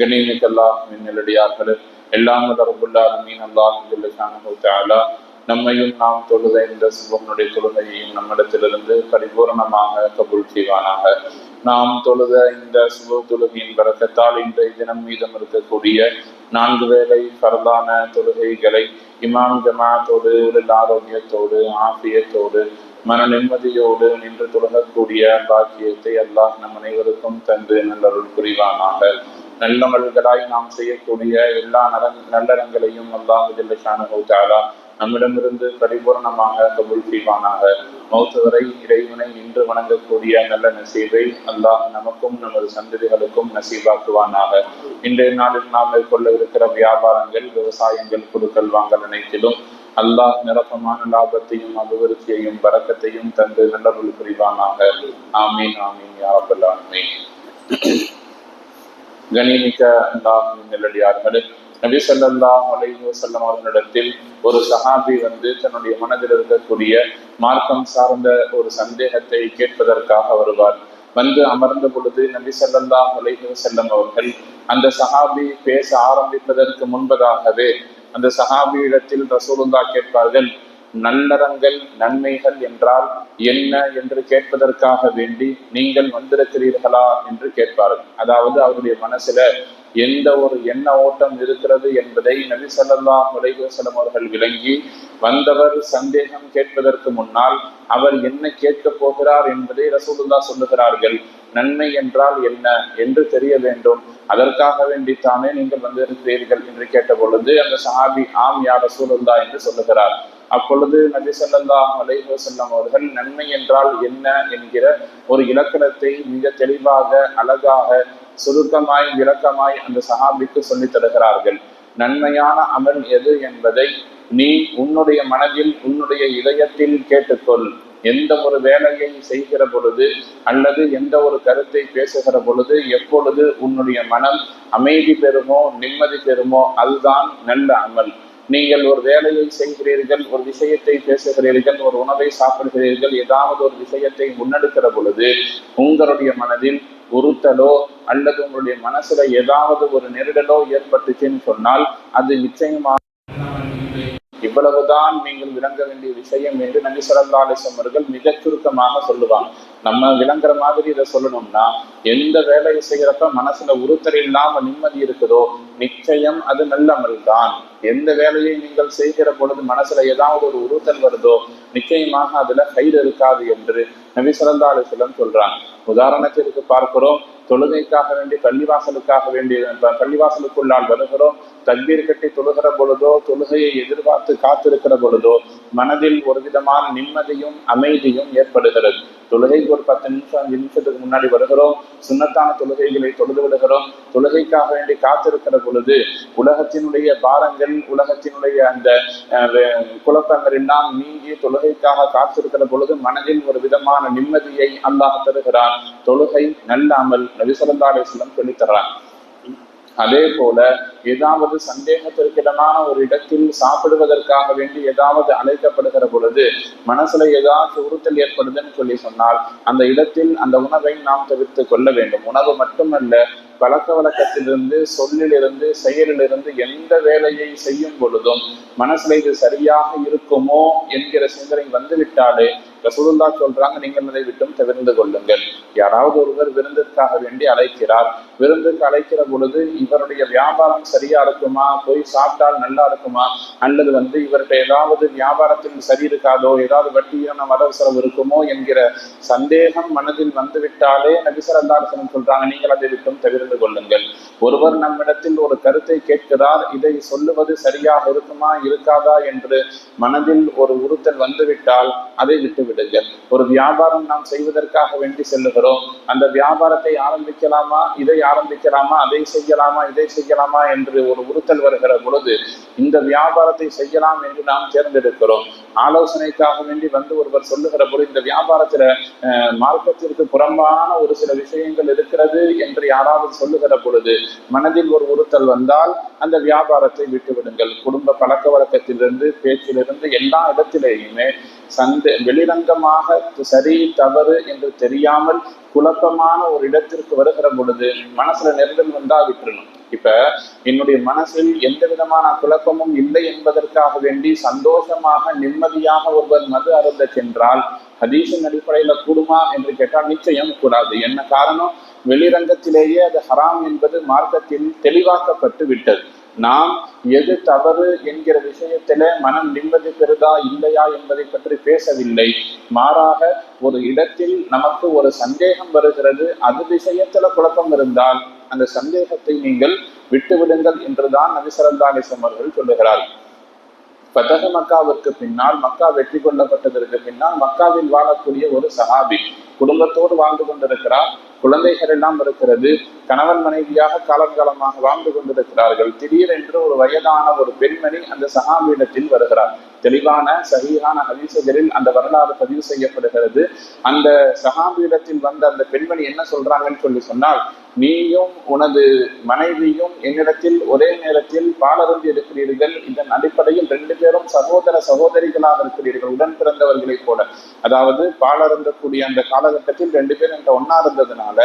கண்ணியமிக்க அல்லாஹ் எல்லாம் அல்லாஹ் நம்மையும் நாம் தொழுத இந்த சிவனுடைய தொழுகையையும் நம்மிடத்திலிருந்து பரிபூர்ணமாக கபூல் செய்வானாக. நாம் தொழுத இந்த சுப தொழுகையின் பறக்கத்தால் இன்றைய தினம் மீதம் இருக்கக்கூடிய நான்கு வேளை பரதான தொழுகைகளை இமாம் ஜமாத்தோடு உடல் ஆரோக்கியத்தோடு ஆசியத்தோடு மன நிம்மதியோடு நின்று தொடங்கக்கூடிய பாக்கியத்தை அல்லாஹ் நம் அனைவருக்கும் தந்து நல்லருள் புரிவானாக. நல்லமல்களாய் நாம் செய்யக்கூடிய எல்லா நலன் நல்லறங்களையும் அல்லாஹ் ஜல்லஷானு தாலா நம்மிடமிருந்து பரிபூர்ணமாக கபுல் செய்வானாக. மௌத்தவரை இறைவனை நின்று வணங்கக்கூடிய நல்ல நசீவை அல்லாஹ் நமக்கும் நமது சந்ததிகளுக்கும் நசீவாக்குவானாக இன்றைய நாளில் நாம் மேற்கொள்ள இருக்கிற வியாபாரங்கள் விவசாயங்கள் குடுக்கல் வாங்கல் அனைத்திலும் அல்லாஹ் நிரப்பமான லாபத்தையும் அபிவிருத்தியையும் பறக்கத்தையும் தந்து நல்லருள் புரிவானாக. ஆமீன் ஆமீன் யாரபல் ஆமீன் கணிமிக்க அல்லாஹ் நெல்லடியார்களே நபி சொல்லல்லா அலைஹி செல்லம் அவர்களிடத்தில் ஒரு சஹாபி வந்து தன்னுடைய மனதில் இருக்கக்கூடிய மார்க்கம் சார்ந்த ஒரு சந்தேகத்தை கேட்பதற்காக வருவார். வந்து அமர்ந்த பொழுது நபி சொல்லல்லா அலைஹி செல்லம் அவர்கள் அந்த சஹாபி பேச ஆரம்பிப்பதற்கு முன்பதாகவே அந்த சஹாபியிடத்தில் ரசூலுல்லா கேட்பார்கள் நல்லறங்கள் நன்மைகள் என்றால் என்ன என்று கேட்பதற்காக வேண்டி நீங்கள் வந்திருக்கிறீர்களா என்று கேட்பார்கள். அதாவது அவருடைய மனசுல எந்த ஒரு எண்ண ஓட்டம் இருக்கிறது என்பதை நபி சல்லா அவர்கள் விளங்கி வந்தவர் சந்தேகம் கேட்பதற்கு முன்னால் அவர் என்ன கேட்கப் போகிறார் என்பதை ரசூலுல்லா சொல்லுகிறார்கள். நன்மை என்றால் என்ன என்று தெரிய வேண்டும். அதற்காக வேண்டித்தானே நீங்கள் வந்திருக்கிறீர்கள் என்று கேட்ட பொழுது அந்த சஹாபி ஆம் யார் ரசூலுல்லா என்று சொல்லுகிறார். அப்பொழுது நபி சொல்லல்லா அலைஹசல்லம் அவர்கள் நன்மை என்றால் என்ன என்கிற ஒரு இலக்கணத்தை மிக தெளிவாக அழகாக சுருக்கமாய் விளக்கமாய் அந்த சஹாபிக்கு சொல்லித் தருகிறார்கள். நன்மையான அமல் எது என்பதை நீ உன்னுடைய மனதில் உன்னுடைய இதயத்தில் கேட்டுக்கொள். எந்த ஒரு வேலையை செய்கிற பொழுது அல்லது எந்த ஒரு கருத்தை பேசுகிற பொழுது எப்பொழுது உன்னுடைய மனம் அமைதி பெறுமோ நிம்மதி பெறுமோ அதுதான் நல்ல அமல். நீங்கள் ஒரு வேலையை செய்கிறீர்கள் ஒரு விஷயத்தை பேசுகிறீர்கள் ஒரு உணவை சாப்பிடுகிறீர்கள் ஏதாவது ஒரு விஷயத்தை முன்னெடுக்கிற பொழுது உங்களுடைய மனதில் உறுத்தலோ அல்லது உங்களுடைய மனசுல ஏதாவது ஒரு நெருடலோ ஏற்பட்டுச்சுன்னு சொன்னால் அது நிச்சயமாக இவ்வளவுதான் நீங்கள் விளங்க வேண்டிய விஷயம் என்று நபி சொல்லா அலிசம் அவர்கள் மிக சுருக்கமாக சொல்லுவாங்க. நம்ம விளங்குற மாதிரி இதை சொல்லணும்னா எந்த வேலையை செய்யறப்ப மனசுல உறுத்தல் இல்லாம நிம்மதி இருக்குதோ நிச்சயம் அது நல்ல தான். எந்த வேலையை நீங்கள் செய்கிற பொழுது மனசுல ஏதாவது ஒரு உறுத்தல் வருதோ நிச்சயமாக அதுல கயிறு இருக்காது என்று நபி சொல்லா சொல்றாங்க. உதாரணத்திற்கு பார்க்கிறோம் தொழுகைக்காக வேண்டி பள்ளிவாசலுக்காக வேண்டி பள்ளிவாசலுக்குள்ளால் வருகிறோம். தக்பீர் கட்டி தொழுகிற பொழுதோ தொழுகையை எதிர்பார்த்து காத்திருக்கிற பொழுதோ மனதில் ஒரு விதமான நிம்மதியும் அமைதியும் ஏற்படுகிறது. தொழுகைக்கு ஒரு பத்து நிமிஷம் அஞ்சு நிமிஷத்துக்கு முன்னாடி வருகிறோம். சுண்ணத்தான தொழுகைகளை தொழுது விடுகிறோம். தொழுகைக்காக வேண்டி காத்திருக்கிற பொழுது உலகத்தினுடைய பாரங்கள் உலகத்தினுடைய அந்த குழப்பங்கள் எல்லாம் நீங்கி தொழுகைக்காக காத்திருக்கிற பொழுது மனதில் ஒரு விதமான நிம்மதியை அல்லாஹ் தருகிறான். தொழுகை நல்லாமல் அமல் நபிசல்லா அலிஸ்லம் சொல்லித்தர்றான் அதே போல ஏதாவது சந்தேகத்திற்கிடமான ஒரு இடத்தில் சாப்பிடுவதற்காக வேண்டி ஏதாவது அழைக்கப்படுகிற பொழுது மனசுல ஏதாவது உறுத்தல் ஏற்படுதுன்னு சொல்லி சொன்னால் அந்த இடத்தில் அந்த உணவை நாம் தவிர்த்து கொள்ள வேண்டும். உணவு மட்டுமல்ல பழக்க வழக்கத்திலிருந்து சொல்லிலிருந்து செயலிலிருந்து எந்த வேலையை செய்யும் பொழுதும் மனசுல இது சரியாக இருக்குமோ என்கிற சிந்தனை வந்துவிட்டாலே ரசூலுல்லா சொல்றாங்க நீங்கள் அதை விட்டும் தவிர்ந்து கொள்ளுங்கள். யாராவது ஒருவர் விருந்திற்காக வேண்டி அழைக்கிறார். விருந்துக்கு அழைக்கிற பொழுது இவருடைய வியாபாரம் சரியா இருக்குமா? போய் சாப்பிட்டால் நல்லா இருக்குமா? அல்லது வந்து இவர்கிட்ட ஏதாவது வியாபாரத்தில் சரி இருக்காதோ? ஏதாவது வட்டியான வரவு செலவு இருக்குமோ என்கிற சந்தேகம் மனதில் வந்துவிட்டாலே நபிசரந்தாசனம் சொல்றாங்க நீங்கள் அதை விட்டும் தவிர்ந்து கொள்ளுங்கள். ஒருவர் நம்மிடத்தில் ஒரு கருத்தை கேட்கிறார் இதை சொல்லுவது சரியாக இருக்குமா இருக்காதா என்று மனதில் ஒரு உறுத்தல் வந்துவிட்டால் அதை விட்டு விடுங்கள் ஒரு வியாபாரம் நாம் செய்வதற்காக வேண்டி செல்லுகிறோம். அந்த வியாபாரத்தை ஆரம்பிக்கலாமா இதை ஆரம்பிக்கலாமா அதை செய்யலாமா இதை செய்யலாமா என்று ஒரு உறுத்தல் வருகிற பொழுது இந்த வியாபாரத்தை செய்யலாம் என்று நாம் தேர்ந்தெடுக்கிறோம். ஆலோசனைக்காக வேண்டி வந்து ஒருவர் சொல்லுகிற பொழுது இந்த வியாபாரத்துல மார்க்கத்திற்கு புறம்பான ஒரு சில விஷயங்கள் இருக்கிறது என்று யாராவது சொல்லுகிற பொழுது மனதில் ஒரு உறுத்தல் வந்தால் அந்த வியாபாரத்தை விட்டுவிடுங்கள். குடும்ப பழக்க வழக்கத்திலிருந்து பேச்சிலிருந்து எல்லா இடத்திலேயுமே சந்தே வெளிரங்கமாக சரி தவறு என்று தெரியாமல் குழப்பமான ஒரு இடத்திற்கு வருகிற பொழுது மனசுல நெருங்கல் வந்தா விட்டுறணும் இப்ப என்னுடைய மனசில் எந்த விதமான குழப்பமும் இல்லை என்பதற்காக வேண்டி சந்தோஷமாக நிம்மதியாக ஒருவர் மது அருந்த சென்றால் ஹதீஷின் அடிப்படையில கூடுமா என்று கேட்டால் நிச்சயம் கூடாது. என்ன காரணம்? வெளிரங்கத்திலேயே அது ஹராம் என்பது மார்க்கத்தில் தெளிவாக்கப்பட்டு விட்டது. நாம் எது தவறு என்கிற விஷயத்தில மனம் நிம்மதி பெறுதா இல்லையா என்பதை பற்றி பேசவில்லை. மாறாக ஒரு இடத்தில் நமக்கு ஒரு சந்தேகம் வருகிறது. அது விஷயத்துல குழப்பம் இருந்தால் அந்த சந்தேகத்தை நீங்கள் விட்டுவிடுங்கள் என்றுதான் நபிசரந்தாலிசம் அவர்கள் சொல்லுகிறார். பதக மக்காவிற்கு பின்னால் மக்கா வெற்றி கொள்ளப்பட்டதற்கு பின்னால் மக்காவில் வாழக்கூடிய ஒரு சஹாபி குடும்பத்தோடு வாழ்ந்து கொண்டிருக்கிறார். குழந்தைகள் எல்லாம் இருக்கிறது கணவன் மனைவியாக காலங்காலமாக வாழ்ந்து கொண்டிருக்கிறார்கள் திடீரென்று ஒரு வயதான ஒரு பெண்மணி அந்த சகாபீடத்தில் வருகிறார். தெளிவான சரியான ஹதீசுகளில் அந்த வரலாறு பதிவு செய்யப்படுகிறது. அந்த சகாபீடத்தில் வந்த அந்த பெண்மணி என்ன சொல்றாங்கன்னு சொல்லி சொன்னால் நீயும் உனது மனைவியும் என்னிடத்தில் ஒரே நேரத்தில் பாலருந்து இருக்கிறீர்கள். இதன் அடிப்படையில் ரெண்டு பேரும் சகோதர சகோதரிகளாக இருக்கிறீர்கள். உடன் பிறந்தவர்களைப் போல. அதாவது பாலருந்தக்கூடிய அந்த காலகட்டத்தில் ரெண்டு பேரும் என்ற ஒன்னா இருந்ததுனால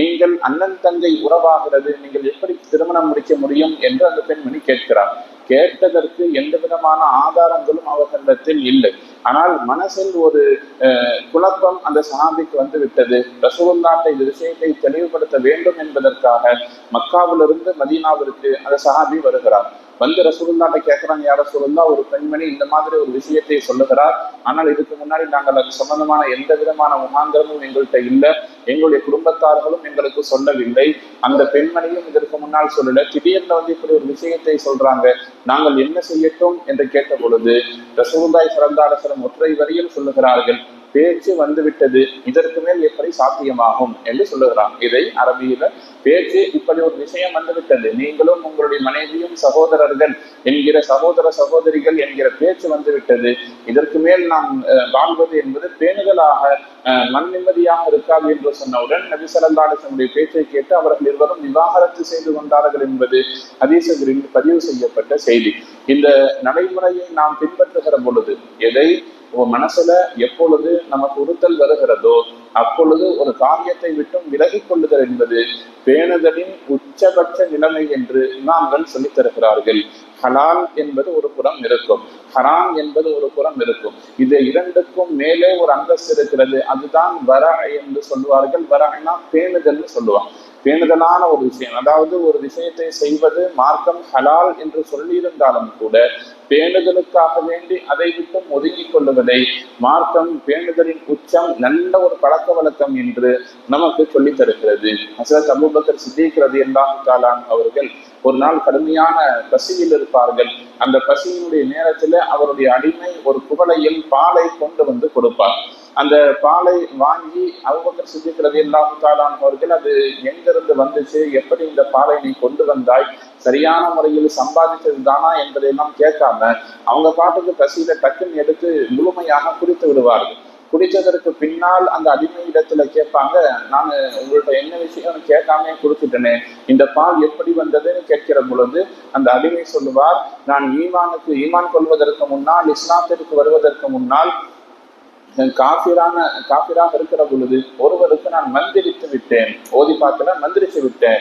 நீங்கள் அண்ணன் தங்கை உறவாகிறது. நீங்கள் எப்படி திருமணம் முடிக்க முடியும்? என்று அந்த பெண்மணி கேட்கிறார் கேட்டதற்கு எந்த விதமான ஆதாரங்களும் அவர்களிடத்தில் இல்லை. ஆனால் மனசில் ஒரு குழப்பம் அந்த சஹாபிக்கு வந்து விட்டது ரசூலுல்லாட்ட இந்த விஷயத்தை தெளிவுபடுத்த வேண்டும் என்பதற்காக மக்காவிலிருந்து மதீனாவிற்கு அந்த சஹாபி வருகிறார். வந்து ரசூலுல்லாட்ட கேட்கிறாங்க யார ரசூலுல்லா ஒரு பெண்மணி இந்த மாதிரி ஒரு விஷயத்தை சொல்லுகிறார். ஆனால் இதுக்கு முன்னாடி நாங்கள் அது சம்பந்தமான எந்த விதமான முகாந்திரமும் எங்கள்கிட்ட இல்லை. எங்களுடைய குடும்பத்தார்களும் எங்களுக்கு சொல்லவில்லை. அந்த பெண்மணியும் இதற்கு முன்னால் சொல்லல. திடீர்னு வந்து இப்படி ஒரு விஷயத்தை சொல்றாங்க. நாங்கள் என்ன செய்யட்டும்? என்று கேட்ட பொழுது ரசூலுல்லாய் சிறந்தாரசரம் ஒற்றை வரியில் சொல்லுகிறார்கள் பேச்சு வந்துவிட்டது. இதற்கு மேல் எப்படி சாத்தியமாகும் என்று சொல்லுகிறான். இதை அரபியில பேச்சு இப்படி ஒரு விஷயம் வந்துவிட்டது. நீங்களும் உங்களுடைய மனைவியும் சகோதரர்கள் என்கிற சகோதர சகோதரிகள் என்கிற பேச்சு வந்துவிட்டது. இதற்கு மேல் நாம் வாழ்வது என்பது பேணுதலாக மண் நிம்மதியாக இருக்காது என்று சொன்னவுடன் நபி சல்லாசனுடைய பேச்சை கேட்டு அவர்கள் இருவரும் விவாகரத்து செய்து கொண்டார்கள் என்பது ஹதீசங்களில் பதிவு செய்யப்பட்ட செய்தி. இந்த நடைமுறையை நாம் பின்பற்றுகிற பொழுது எதை உன் மனசுல எப்பொழுது நமக்கு உறுத்தல் வருகிறதோ அப்பொழுது ஒரு காரியத்தை விட்டும் விலகி கொள்ளுதல் என்பது பேணுதலின் உச்சபட்ச நிலைமை என்று இமாம்கள் சொல்லித் தருகிறார்கள். ஹலால் என்பது ஒரு புறம் இருக்கும். ஹராம் என்பது ஒரு புறம் இருக்கும். இது இரண்டுக்கும் மேலே ஒரு அந்தஸ்து இருக்கிறது. அதுதான் வர என்று சொல்லுவார்கள். வரனா பேணுதல்னு சொல்லுவாங்க. பேணுதலான ஒரு விஷயம். அதாவது ஒரு விஷயத்தை செய்வது மார்க்கம் ஹலால் என்று சொல்லியிருந்தாலும் கூட பேணுதலுக்காக வேண்டி அதை விட்டும் ஒதுங்கிக் கொள்ளுவதை மார்க்கம் பேணுதலின் உச்சம் நல்ல ஒரு பழக்க வழக்கம் என்று நமக்கு சொல்லித் தருகிறது. அசரத் அபுபக்கர் சித்திக்கிறது எல்லாம் காலான் அவர்கள் ஒரு நாள் கடுமையான பசியில் இருப்பார்கள். அந்த பசியினுடைய நேரத்துல அவருடைய அடிமை ஒரு குவளையில் பாலை கொண்டு வந்து கொடுப்பார். அந்த பாலை வாங்கி அவங்க சிந்திக்கிறது எல்லாம் அவர்கள் அது எங்கிருந்து வந்துச்சு? எப்படி இந்த பாலை நீ கொண்டு வந்தாய்? சரியான முறையில் சம்பாதித்தது தானா என்பதையெல்லாம் கேட்காம அவங்க பாட்டுக்கு பசியில டக்குன்னு எடுத்து முழுமையாக குடித்து விடுவார்கள். குடித்ததற்கு பின்னால் அந்த அடிமை இடத்துல கேட்பாங்க நான் உங்கள்ட்ட என்ன விஷயம் கேட்காம கொடுத்துட்டேனே இந்த பால் எப்படி வந்ததுன்னு கேட்கிற பொழுது அந்த அடிமை சொல்லுவார் நான் ஈமானுக்கு ஈமான் கொள்வதற்கு முன்னால் இஸ்லாத்திற்கு வருவதற்கு முன்னால் காபிரான காபிராக இருக்கிற பொழுது ஒருவருக்கு நான் மந்திரித்து விட்டேன். ஓதி பார்க்கல மந்திரித்து விட்டேன்.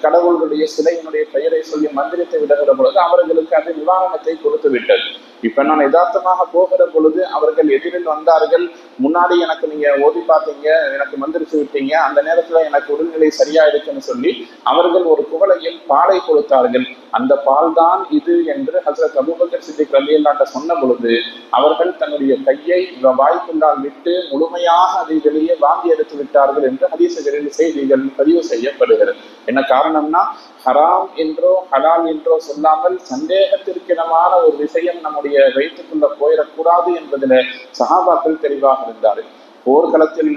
கடவுளுடைய சிலையினுடைய பெயரை சொல்லி மந்திரித்து விடுகிற பொழுது அவர்களுக்கு அது நிவாரணத்தை கொடுத்து விட்டது. இப்ப நான் யதார்த்தமாக போகிற பொழுது அவர்கள் எதிரில் வந்தார்கள். முன்னாடி எனக்கு நீங்க ஓதி பார்த்தீங்க எனக்கு மந்திரிச்சு விட்டீங்க. அந்த நேரத்துல எனக்கு உடல்நிலை சரியா இருக்குன்னு சொல்லி அவர்கள் ஒரு குவளையில் பாலை கொடுத்தார்கள். அந்த பால் தான் இது என்று ஹசரத் அபுபக்கர் சித்திக் ரலியல்லாட்ட சொன்ன பொழுது அவர்கள் தன்னுடைய கையை வாய்க்குள்ளால் விட்டு முழுமையாக அதை வெளியே வாங்கி எடுத்து விட்டார்கள் என்று ஹதீசகளில் செய்திகள் பதிவு செய்யப்படுகிறது. என்ன காரணம்னா ஹராம் என்றோ ஹலால் என்றோ சொல்லாமல் சந்தேகத்திற்கிடமான ஒரு விஷயம் நம்முடைய தன்னுடைய வைத்துக்கொள்ள போயிடக்கூடாது என்பதில் சகாபாக்கள் தெளிவாக இருந்தார்கள். போர்க்களத்தில்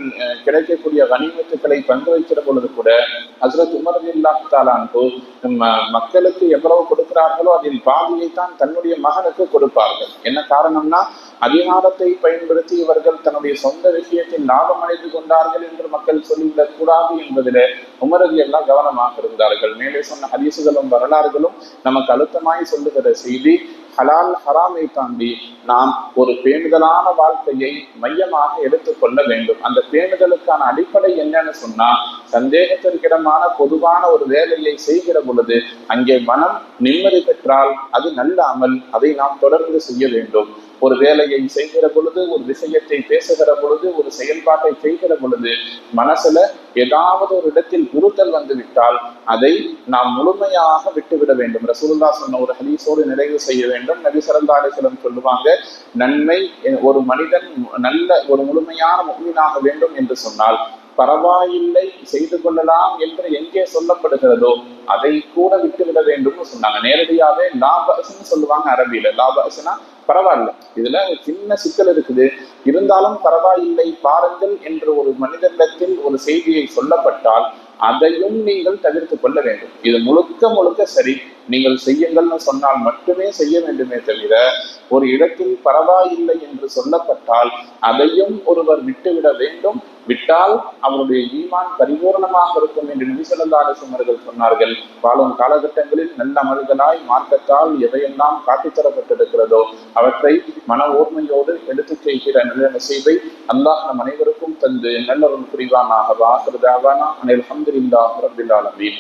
கிடைக்கக்கூடிய கனிமத்துக்களை பங்கு வைக்கிற பொழுது கூட ஹசரத் உமர் இல்லாத்தாலான்கு மக்களுக்கு எவ்வளவு கொடுக்கிறார்களோ அதில் பாதியை தான் தன்னுடைய மகனுக்கு கொடுப்பார்கள். என்ன காரணம்னா அதிகாரத்தை பயன்படுத்தி இவர்கள் தன்னுடைய சொந்த விஷயத்தில் லாபம் அடைந்து கொண்டார்கள் என்று மக்கள் சொல்லிவிடக் கூடாது என்பதில் உமரதி எல்லாம் கவனமாக இருந்தார்கள். மேலே சொன்ன ஹதீசுகளும் வரலாறுகளும் நமக்கு அழுத்தமாய் சொல்லுகிற செய்தி ஹலால் ஹராமை தாண்டி நாம் ஒரு பேணுதலான வாழ்க்கையை மையமாக எடுத்துக்கொள்ள வேண்டும். அந்த பேணுதலுக்கான அடிப்படை என்னன்னு சொன்னா சந்தேகத்திற்கிடமான பொதுவான ஒரு வேலையை செய்கிற பொழுது அங்கே மனம் நிம்மதி பெற்றால் அது நல்ல அமல் அதை நாம் தொடர்ந்து செய்ய வேண்டும். ஒரு வேலையை செய்கிற பொழுது ஒரு விஷயத்தை பேசுகிற பொழுது ஒரு செயல்பாட்டை செய்கிற பொழுது மனசுல ஏதாவது ஒரு இடத்தில் உறுத்தல் வந்து விட்டால் அதை நாம் முழுமையாக விட்டுவிட வேண்டும். ரசூல்லா சொன்ன ஒரு ஹதீஸோடு நிறைவு செய்ய வேண்டும். நபி சரந்தாலேஸ்வரம் சொல்லுவாங்க நன்மை ஒரு மனிதன் நல்ல ஒரு முழுமையான முகமீனாக வேண்டும் என்று சொன்னால் பரவாயில்லை செய்து கொள்ளலாம் என்று எங்கே சொல்லப்படுகிறதோ அதை கூட விட்டுவிட வேண்டும்னு சொன்னாங்க. நேரடியாவே லாபஸ்ன்னு சொல்லுவாங்க அரபியில. லாபஸ்னா பரவாயில்ல. இதுல ஒரு சின்ன சிக்கல் இருக்குது. இருந்தாலும் பரவாயில்லை பாருங்கள் என்று ஒரு மனிதனிடத்தில் ஒரு செய்தியை சொல்லப்பட்டால் அதையும் நீங்கள் தவிர்த்து கொள்ள வேண்டும். இது முழுக்க முழுக்க சரி. நீங்கள் செய்யுங்கள்னு சொன்னால் மட்டுமே செய்ய வேண்டுமே தவிர ஒரு இடத்தில் பரவாயில்லை என்று சொல்லப்பட்டால் அதையும் ஒருவர் விட்டுவிட வேண்டும். விட்டால் அவருடைய ஈமான் பரிபூர்ணமாக இருக்கும் என்று நிமிஷலந்தாரசம் அவர்கள் சொன்னார்கள். வாழும் காலகட்டங்களில் நல்ல மனிதனாய் மார்க்கத்தால் எதையெல்லாம் காட்டித்தரப்பட்டிருக்கிறதோ அவற்றை மன ஓர்மையோடு எடுத்துச் செய்கிற நல்ல நசீபை அல்லாஹ் நம் அனைவருக்கும் தந்து நல்ல ஒரு புரிவானாக வாக்குறதாவானா அனில் அலமீன்